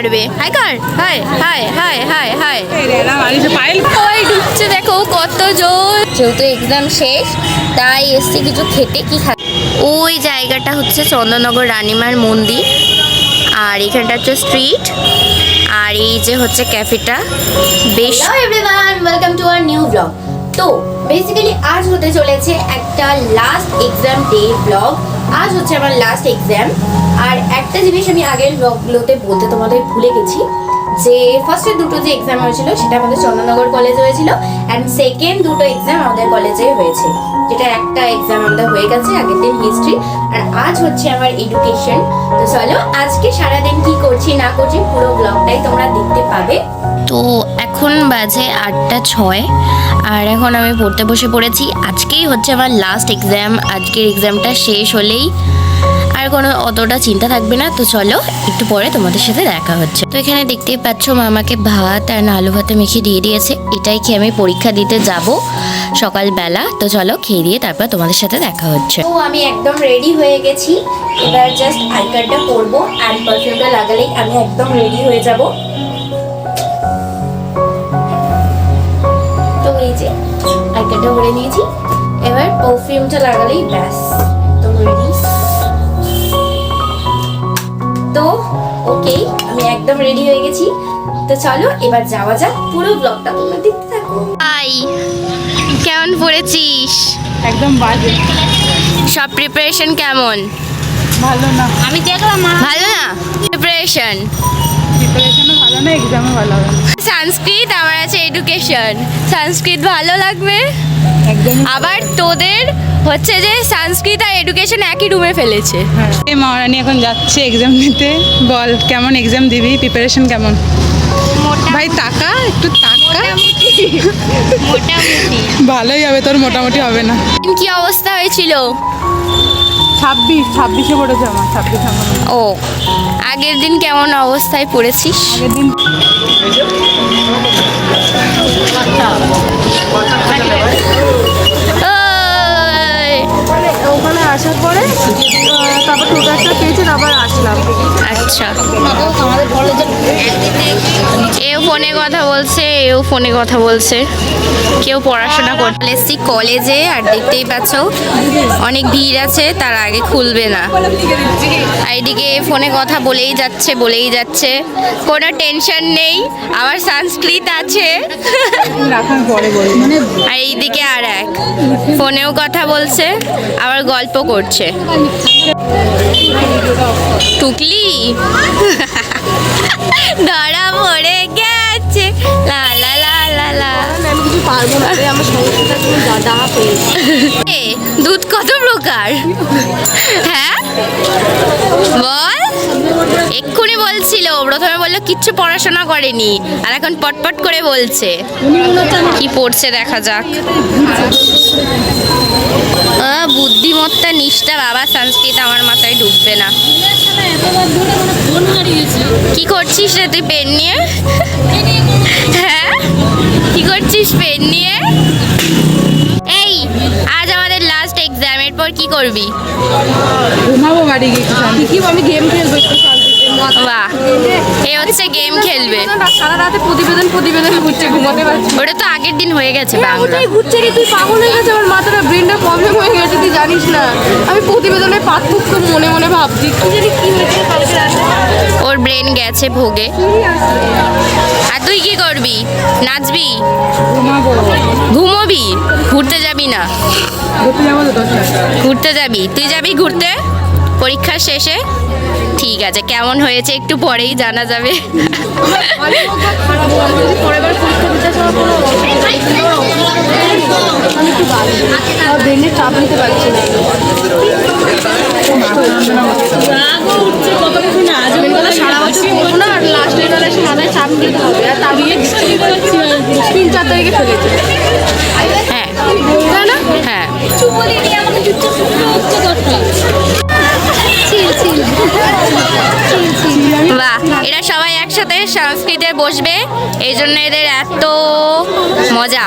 পারবে। হাই কর hi hi hi hi hi দেখো, কত জোর। যেহেতু এক্সাম শেষ, তাই এসছি কিছু খেতে কি খা ওই জায়গাটা হচ্ছে চন্দননগর রানীমার মন্দির, আর এখানটা হচ্ছে স্ট্রিট আর এই যে হচ্ছে ক্যাফেটা বেশ everyone welcome to our new blog তো বেসিক্যালি আজ হতে চলেছে একটা লাস্ট এক্সাম ডে ব্লগ আজ হচ্ছে আমার লাস্ট এক্সাম আর একটা জিনিস আমি আগের ব্লগগুলোতে বলতে তোমাদের ভুলে গেছি যে ফার্স্টের দুটো যে এক্সাম হয়েছিল, সেটা আমাদের চন্দননগর কলেজে হয়েছিল অ্যান্ড সেকেন্ড দুটো এক্সাম আমাদের কলেজে হয়েছে। যেটা একটা এক্সাম আমাদের হয়ে গেছে, আগের দিন হিস্ট্রি আর আজ হচ্ছে আমার এডুকেশন তো চলো, আজকে সারাদিন কি করছি, না করছি, পুরো ব্লগটাই তোমরা দেখতে পাবে। তো এখন বাজে আটটা ছয়, আর এখন আমি পড়তে বসে পড়েছি। আজকেই হচ্ছে আমার লাস্ট এক্সাম আজকের এক্সামটা শেষ হলেই আর কোনো অতটা চিন্তা থাকবে না। তো চলো, একটু পরে তোমাদের সাথে দেখা হচ্ছে। তো এখানে দেখতেই পাচ্ছ মা আমাকে ভাত আর আলু ভাতে মেখে দিয়ে দিয়েছে। এটাই খেয়ে আমি পরীক্ষা দিতে যাব সকালবেলা? তো চলো, খেয়ে দিয়ে তারপর তোমাদের সাথে দেখা হচ্ছে। তো আমি একদম রেডি হয়ে গেছি। এবার জাস্ট আই কার্ডটা পরবো অ্যান্ড পারফিউমটা লাগালেই আমি একদম রেডি হয়ে যাব। তো এই যে আই কার্ডটা ভরে নিয়েছি। এবার পারফিউমটা লাগালেই ব্যাস। তো ওকে আমি একদম রেডি হয়ে গেছি। তো চলো এবার যাওয়া যাক। পুরো ব্লগটা তোমরা দেখতে থাকো। হাই কেমন পড়েছিস? একদম বাজে। সব প্রিপারেশন কেমন? ভালো না। আমি দেখলাম ভালো না? প্রিপারেশন প্রিপারেশনও ভালো না এক্সামও ভালো হবে সংস্কৃত আমার আছে এডুকেশন সংস্কৃত ভালো লাগবে? আবার তোদের হচ্ছে যে সংস্কৃত আর এডুকেশন একই রুমে ফেলেছে। হ্যাঁ। এই মহারানী এখন যাচ্ছে এক্সাম নিতে বল কেমন এক্সাম দিবি? প্রিপারেশন কেমন? ভাই টাকা? একটু টাকা? ভালোই হবে তোর মোটামুটি হবে না। কি অবস্থা হয়েছিল? ছাব্বিশ ছাব্বিশে পড়েছে আমার ছাব্বিশ আমার। ও আগের দিন কেমন অবস্থায় পড়েছিস? আগের দিন এও ফোনে কথা বলছে, কেউ পড়াশোনা করতে কলেজে আর দেখতেই পাচ্ছ, অনেক ভিড় আছে, তার আগে খুলবে না। এদিকে ফোনে কথা বলেই যাচ্ছে বলেই যাচ্ছে, কোনো টেনশন নেই আবার সংস্কৃত আছে। আর এইদিকে আর এক, ফোনেও কথা বলছে, আবার গল্প করছে। টুকলি? ধরা পড়ে পারব না আমার সমস্যাটা তুমি দাদা পেয়েছে দুধ কত প্রকার? হ্যাঁ? বল। এক্ষুনি বলছিল, প্রথমে বলল কিচ্ছু পড়াশোনা করেনি, আর এখন পটপট করে বলছে। কি পড়ছে দেখা যাক। বুদ্ধিমত্তা নিষ্ঠা বাবা, সংস্কৃত আমার মাথায় ঢুকবে না। কি করছিস রে তুই পেন নিয়ে? হ্যাঁ? কি করছিস পেন নিয়ে? এই আজ আমাদের লাস্ট এক্সাম এরপর কি করবি? ঘুমাবো বাড়ি গিয়ে কি আমি গেম খেলব বাহ। এ হচ্ছে গেম খেলবে। সারা রাতে প্রতিবেদন প্রতিবেদন ঘুরছে ঘুমাতে পারছি। ওটা তো আগের দিন হয়ে গেছে বাংলা। ওটাই ঘুরছে রে তুই পাগল হয়ে গেছে আমার মাথাটা ব্রেনটা প্রবলেম হয়ে গেছে তুই জানিস না। আমি প্রতিবেদনের পার্থক্য মনে মনে ভাবছি। কি জানি কি হয়েছে কালকে রাতে? ওর ব্রেন গেছে ভোগে। আর তুই কি করবি? নাচবি? ঘুমাবো। ঘুরতে যাবি না। ঘুরতে যাবি? তুই যাবি ঘুরতে? পরীক্ষার শেষে? ঠিক আছে কেমন হয়েছে একটু পরেই জানা যাবে। পরের বার বাহ এরা সবাই একসাথে সংস্কৃতে বসবে এই জন্য এদের এত মজা।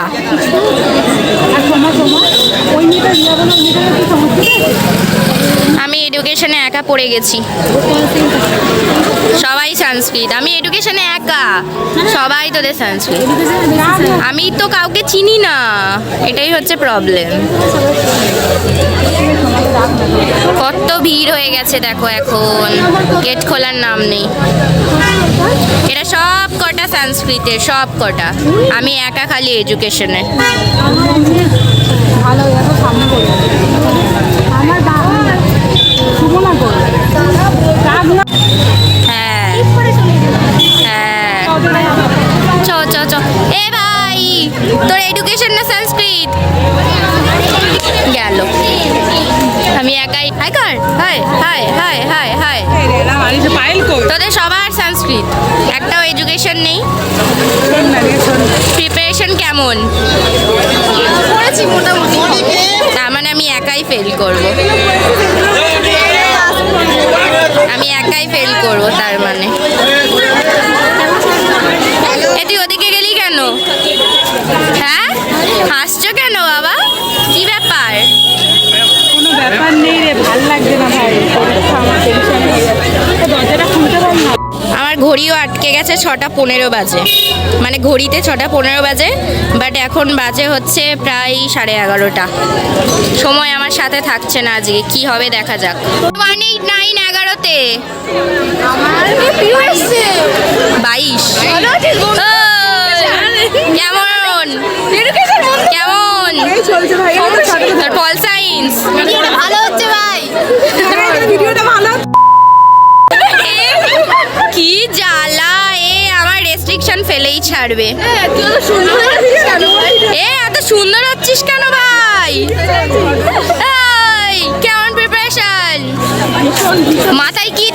আমি এডুকেশনে একা পড়ে গেছি। সবাই সংস্কৃত। আমি এডুকেশনে একা। সবাই তোদের সংস্কৃত। আমি তো কাউকে চিনি না। এটাই হচ্ছে প্রবলেম কত ভিড় হয়ে গেছে দেখো এখন। গেট খোলার নাম নেই। এটা সব কটা সংস্কৃতের, সব কটা। আমি একা খালি এডুকেশনে ভালো সামনে কেমন? করেছি মোটামুটি। তার মানে আমি একাই ফেল করব। আমি একাই ফেল করব তার মানে। এ তুই ওদিকে গেলি কেন? হ্যাঁ? হাসছো কেন বাবা? কি ব্যাপার? কোনো ব্যাপার নেই রে ভালো লাগছে না ভাই। ঘড়িও আটকে গেছে ছটা পনেরো বাজে। মানে ঘড়িতে ছটা পনেরো বাজে বাট এখন বাজে হচ্ছে প্রায় সাড়ে এগারোটা। সময় আমার সাথে থাকছে না আজকে, কি হবে দেখা যাক। ওয়ান এইট নাইন এগারোতে। আমার কেন এ এত সুন্দর হচ্ছিস কেন ভাই? কেমন প্রিপারেশন মাথায় কি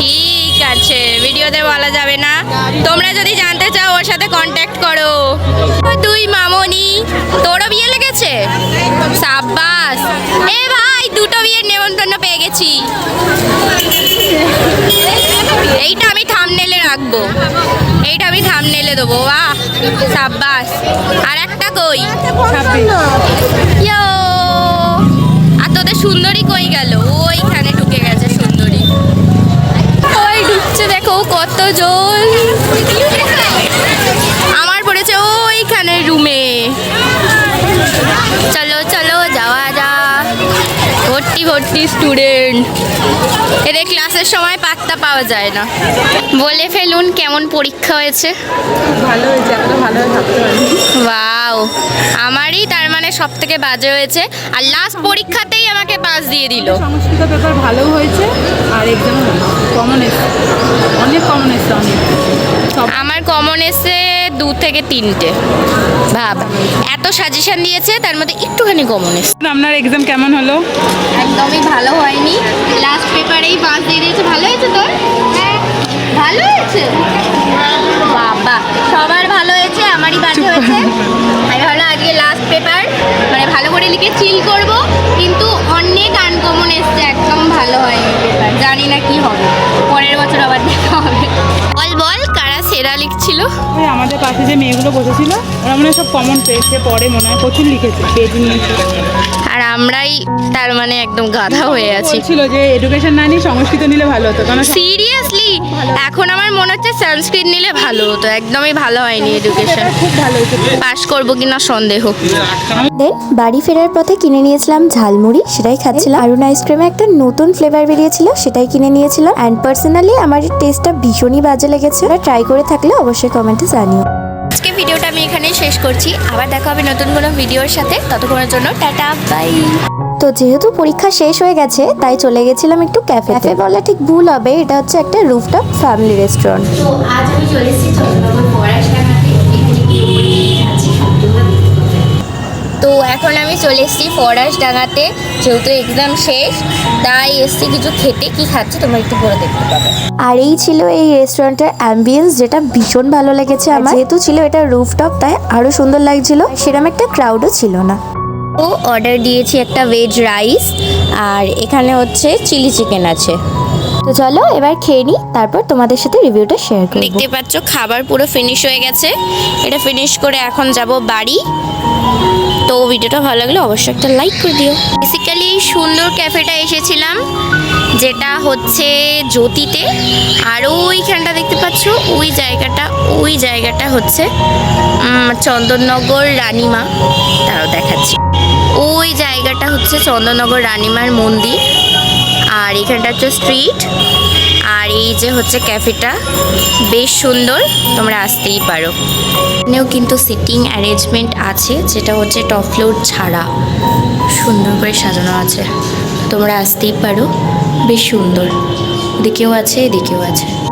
ঠিক আছে ভিডিওতে বলা যাবে না। তোমরা যদি জানতে চাও ওর সাথে কন্ট্যাক্ট করো। তুই মামনি তোরও বিয়ে লেগেছে? সাব্বাস। এ ভাই দুটো বিয়ের নেমন্তন্ন পেয়ে গেছি। এইটা আমি থামনেলে রাখব। এইটা আমি থামনেলে দেবো বাহ। সাব্বাস। আর একটা কই? ইয়ো। আর তোদের সুন্দরী কই গেল? ওইখানে ঢুকে গেছে ঢুকছে দেখো কত জল আমার পড়েছে ওইখানে রুমে চলো চলো যাওয়া যা ভর্তি ভর্তি স্টুডেন্ট এদের ক্লাসের সময় পাত্তা পাওয়া যায় না। বলে ফেলুন কেমন পরীক্ষা হয়েছে। ভালো হয়েছে ভালো থাকতে পারি ওয়াও আমারই তার মানে সব থেকে বাজে হয়েছে। আর লাস্ট পরীক্ষাতেই আমাকে পাস দিয়ে দিল। সংস্কৃত পেপার ভালো হয়েছে আর এক্সাম কমন এসছে অনেক কমন এসছে অনেক। আমার কমন এসে দু থেকে তিনটে। ভাব এত সাজেশন দিয়েছে তার মধ্যে একটুখানি কমন এসে আপনার এক্সাম কেমন হলো? একদমই ভালো হয়নি। লাস্ট পেপারেই পাস দিয়ে দিয়েছে। ভালো হয়েছে তোর? হ্যাঁ ভালো হয়েছে। বাবা সবার হয়েছে। আমি ভাবলাম আজকে লাস্ট পেপার মানে ভালো করে লিখে চিল করব কিন্তু অনেক আনকমন এসছে একদম ভালো হয়নি পেপার জানি না কি হবে। পরের বছর আবার দেখা হবে। বল বল কারা সেরা লিখছিল? আমাদের পাশে যে মেয়েগুলো বসেছিল ওরা মনে সব কমন পেয়েছে পরে মনে হয় প্রচুর লিখেছে পেজ নিয়েছে আর আমরাই তার মানে একদম গাধা হয়ে আছি। বলছিল যে এডুকেশন না নিয়ে সংস্কৃত নিলে ভালো হতো কারণ সিরিয়াসলি এখন আমার মনে হচ্ছে সংস্কৃত নিলে ভালো হতো একদমই ভালো হয়নি এডুকেশন খুব ভালো হয়েছে। পাস করব কিনা সন্দেহ। দেন বাড়ি ফেরার পথে কিনে নিয়েছিলাম ঝালমুড়ি সেটাই খাচ্ছিলাম। আরুন আইসক্রিমে একটা নতুন ফ্লেভার বেরিয়েছিল সেটাই কিনে নিয়েছিলাম। অ্যান্ড পার্সোনালি আমার টেস্টটা ভীষণই বাজে লেগেছে। ট্রাই করে থাকলে অবশ্যই কমেন্টে জানিও। আজকে ভিডিওটা আমি এখানেই শেষ করছি। আবার দেখা হবে নতুন কোনো ভিডিওর সাথে। ততক্ষণের জন্য টাটা বাই তো যেহেতু পরীক্ষা শেষ হয়ে গেছে তাই চলে গেছিলাম একটু ক্যাফে ক্যাফে বলা ঠিক ভুল হবে এটা হচ্ছে একটা রুফটপ ফ্যামিলি রেস্টুরেন্ট তো আজ আমি চলে এসেছি চন্দ্রনগর ফরাসডাঙ্গাতে এখানে কি আছি তো এখন আমি চলে এসেছি ফরাস ডাঙাতে যেহেতু এক্সাম শেষ তাই এসছি কিছু খেতে কি খাচ্ছি তোমরা একটু পরে দেখতে পাবে। আর এই ছিল এই রেস্টুরেন্টের অ্যাম্বিয়েন্স যেটা ভীষণ ভালো লেগেছে আমার। যেহেতু ছিল এটা রুফটপ তাই আরও সুন্দর লাগছিল। সেরকম একটা ক্রাউডও ছিল না। ও অর্ডার দিয়েছি একটা ভেজ রাইস আর এখানে হচ্ছে চিলি চিকেন আছে। তো চলো এবার খেয়ে নিই, তারপর তোমাদের সাথে রিভিউটা শেয়ার করব। দেখতে পাচ্ছ, খাবার পুরো ফিনিশ হয়ে গেছে। এটা ফিনিশ করে এখন যাব বাড়ি। তো ভিডিওটা ভালো লাগলে অবশ্যই একটা লাইক করে দিও। বেসিক্যালি সুন্দর ক্যাফেটা এসেছিলাম, যেটা হচ্ছে জ্যোতিতে। আর ওইখানটা দেখতে পাচ্ছ, ওই জায়গাটা ওই জায়গাটা হচ্ছে চন্দননগর রানীমা। তারাও দেখাচ্ছি। ওই জায়গাটা হচ্ছে চন্দননগর রানিমার মন্দির। আর এখানটা হচ্ছে স্ট্রিট আর এই যে হচ্ছে ক্যাফেটা বেশ সুন্দর, তোমরা আসতেই পারো। এখানেও কিন্তু সিটিং অ্যারেঞ্জমেন্ট আছে, যেটা হচ্ছে টপ ফ্লোর ছাড়া। সুন্দর করে সাজানো আছে। তোমরা আসতেই পারো, বেশ সুন্দর। এদিকেও আছে এদিকেও আছে।